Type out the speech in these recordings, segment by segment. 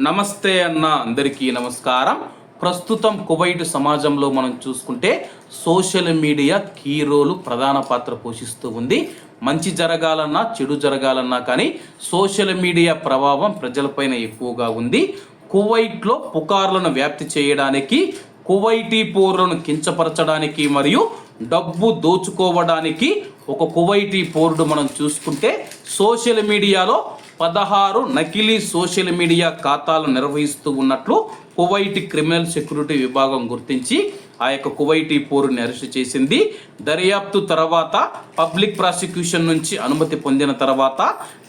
నమస్తే అన్న అందరికీ నమస్కారం. ప్రస్తుతం కువైట్ సమాజంలో మనం చూసుకుంటే సోషల్ మీడియా కీ రోలు ప్రధాన పాత్ర పోషిస్తూ ఉంది. మంచి జరగాలన్నా చెడు జరగాలన్నా కానీ సోషల్ మీడియా ప్రభావం ప్రజలపైన ఎక్కువగా ఉంది. కువైట్లో పుకార్లను వ్యాప్తి చేయడానికి కువైటీ పౌరులను కించపరచడానికి మరియు డబ్బు దోచుకోవడానికి ఒక కువైటీ పోర్డు మనం చూసుకుంటే సోషల్ మీడియాలో పదహారు నకిలీ సోషల్ మీడియా ఖాతాలు నిర్వహిస్తూ ఉన్నట్లు కువైట్ క్రిమినల్ సెక్యూరిటీ విభాగం గుర్తించి ఆ యొక్క కువైటీ పోరుని అరెస్ట్ చేసింది. దర్యాప్తు తర్వాత పబ్లిక్ ప్రాసిక్యూషన్ నుంచి అనుమతి పొందిన తర్వాత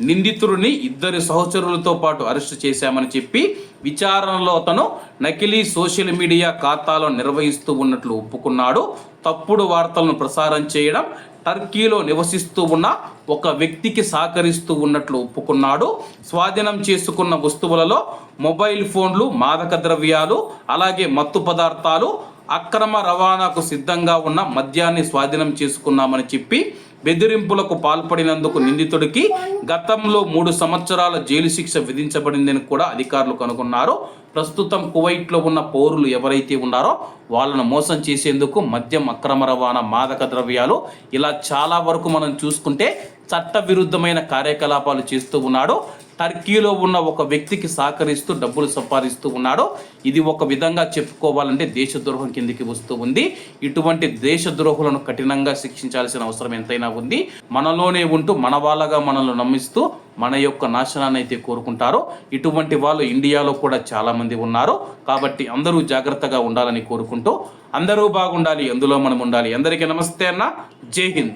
నిందితుడిని ఇద్దరు సహచరులతో పాటు అరెస్ట్ చేశామని చెప్పి విచారణలో అతను నకిలీ సోషల్ మీడియా ఖాతాలో నిర్వహిస్తూ ఉన్నట్లు ఒప్పుకున్నాడు. తప్పుడు వార్తలను ప్రసారం చేయడం టర్కీలో నివసిస్తూ ఉన్న ఒక వ్యక్తికి సహకరిస్తూ ఉన్నట్లు ఒప్పుకున్నాడు. స్వాధీనం చేసుకున్న వస్తువులలో మొబైల్ ఫోన్లు మాదక ద్రవ్యాలు అలాగే మత్తు పదార్థాలు అక్రమ రవాణాకు సిద్ధంగా ఉన్న మద్యాన్ని స్వాధీనం చేసుకున్నామని చెప్పి బెదిరింపులకు పాల్పడినందుకు నిందితుడికి గతంలో మూడు సంవత్సరాల జైలు శిక్ష విధించబడిందని కూడా అధికారులు కనుగొన్నారు. ప్రస్తుతం కువైట్లో ఉన్న పౌరులు ఎవరైతే ఉన్నారో వాళ్ళను మోసం చేసేందుకు మద్యం అక్రమ రవాణా మాదక ద్రవ్యాలు ఇలా చాలా వరకు మనం చూసుకుంటే చట్టవిరుద్ధమైన కార్యకలాపాలు చేస్తూ ఉన్నాడు. టర్కీలో ఉన్న ఒక వ్యక్తికి సహకరిస్తూ డబ్బులు సంపాదిస్తూ ఉన్నాడు ఇది ఒక విధంగా చెప్పుకోవాలంటే దేశద్రోహం కిందికి వస్తూ ఉంది. ఇటువంటి దేశద్రోహులను కఠినంగా శిక్షించాల్సిన అవసరం ఎంతైనా ఉంది. మనలోనే ఉంటూ మన వాళ్ళగా మనల్ని నమ్మిస్తూ మన యొక్క నాశనాన్ని అయితే కోరుకుంటారో ఇటువంటి వాళ్ళు ఇండియాలో కూడా చాలామంది ఉన్నారు. కాబట్టి అందరూ జాగ్రత్తగా ఉండాలని కోరుకుంటూ అందరూ బాగుండాలి అందులో మనం ఉండాలి. అందరికీ నమస్తే అన్న. జై హింద్.